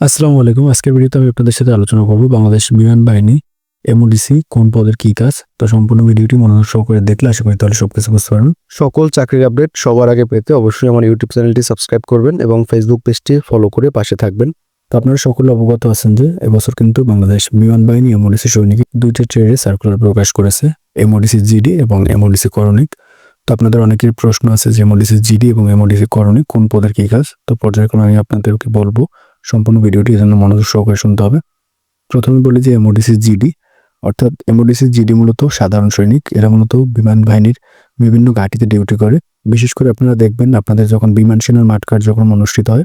আসসালামু আলাইকুম। আজকের ভিডিওতে আমি আপনাদের সাথে আলোচনা করব বাংলাদেশ বিমান বাহিনী এমওডিসি কোন পদের কি কাজ। তো সম্পূর্ণ ভিডিওটি মনোযোগ সহকারে দেখলে আশা করি তাহলে সবকিছু বুঝতে পারবেন। সকল চাকরির আপডেট সবার আগে পেতে অবশ্যই আমার ইউটিউব চ্যানেলটি সাবস্ক্রাইব করবেন এবং ফেসবুক পেজটি ফলো করে পাশে থাকবেন। তো আপনারা সকলে অবগত আছেন যে এবছর কিন্তু বাংলাদেশ বিমান বাহিনী এমওডিসি সৈনিক দুইটি ট্রেডে সার্কুলার প্রকাশ করেছে এমওডিসি জিডি এবং এমওডিসি করণিক তো আপনাদের অনেকের প্রশ্ন আছে যে এমওডিসি জিডি এবং এমওডিসি করণিক কোন পদের কি কাজ। তো পর্যায়ক্রমে আমি আপনাদেরকে বলব সম্পূর্ণ ভিডিওটি এজন্য মনোযোগ সহকারে শুনতে হবে। প্রথমে বলি যে এমওডিসি জিডি অর্থাৎ এমওডিসি জিডি মূলত সাধারণ সৈনিক। এরা মূলত বিমান বাহিনীর বিভিন্ন ঘাঁটিতে ডিউটি করে। বিশেষ করে আপনারা দেখবেন, আপনাদের যখন বিমান সেনার মাঠ কার্যক্রম অনুষ্ঠিত হয়,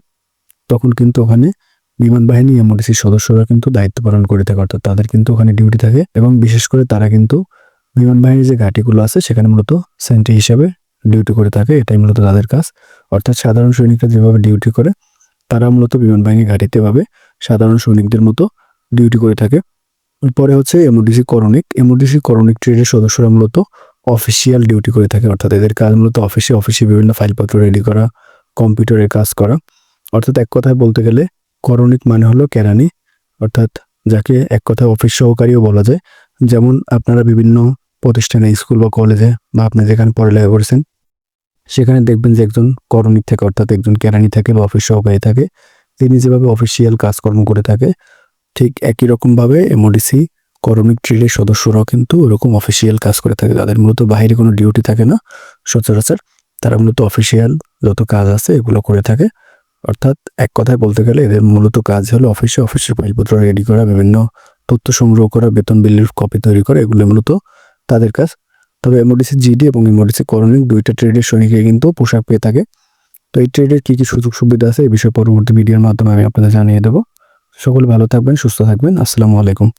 তখন কিন্তু ওখানে বিমান বাহিনী এমওডিসির সদস্যরা কিন্তু দায়িত্ব পালন করে থাকে, অর্থাৎ তাদের কিন্তু ওখানে ডিউটি থাকে। এবং বিশেষ করে তারা কিন্তু বিমান বাহিনীর যে ঘাঁটিগুলো আছে, সেখানে মূলত সেন্ট্রি হিসাবে ডিউটি করে থাকে। এটাই মূলত তাদের কাজ। অর্থাৎ সাধারণ সৈনিকরা যেভাবে ডিউটি করে তারা মূলত বিমান বাহিনী ঘাঁটিতে ভাবে সাধারণ সৈনিকদের মতো ডিউটি করে থাকে। পরে হচ্ছে এমওডিসি করণিক এমওডিসি করণিক ট্রেডের সদস্যরা মূলত অফিসিয়াল ডিউটি করে থাকে। অর্থাৎ এদের কাজ মূলত অফিসে অফিসে বিভিন্ন ফাইলপত্র রেডি করা কম্পিউটারের কাজ করা। অর্থাৎ এক কথায় বলতে গেলে করণিক মানে হলো কেরানি। অর্থাৎ যাকে এক কথায় অফিস সহকারীও বলা যায়। যেমন আপনারা বিভিন্ন প্রতিষ্ঠানে, স্কুল বা কলেজে বা আপনি যেখানে পড়ালেখা করেছেন সেখানে দেখবেন যে একজন করণিক থাকে, অর্থাৎ একজন কেরানি থাকে বা অফিস সহকারী থাকে, তিনি যেভাবে অফিসিয়াল কাজকর্ম করে থাকে, ঠিক একই রকমভাবে এমওডিসি করণিক ট্রেডের সদস্যরাও কিন্তু ওরকম অফিসিয়াল কাজ করে থাকে। তাদের মূলত বাইরে কোনো ডিউটি থাকে না, সচরাচর তারা মূলত অফিসিয়াল যত কাজ আছে এগুলো করে থাকে। অর্থাৎ এক কথায় বলতে গেলে এদের মূলত কাজ হলো অফিসে অফিসের ফাইলপত্র রেডি করা, বিভিন্ন তথ্য সংগ্রহ করা, বেতন বিলের কপি তৈরি করা, এগুলো মূলত তাদের কাজ। তবে এমডিসি জিডি এবং এমডিসি করণিক দুইটা ট্রেডের সৈনিকে কিন্তু পোশাক পেয়ে থাকে। তো এই ট্রেডের কী কী সুযোগ সুবিধা আছে এই বিষয়ে পরবর্তী ভিডিওর মাধ্যমে আমি আপনাদের জানিয়ে দেবো। সকলে ভালো থাকবেন, সুস্থ থাকবেন। আসসালামু আলাইকুম।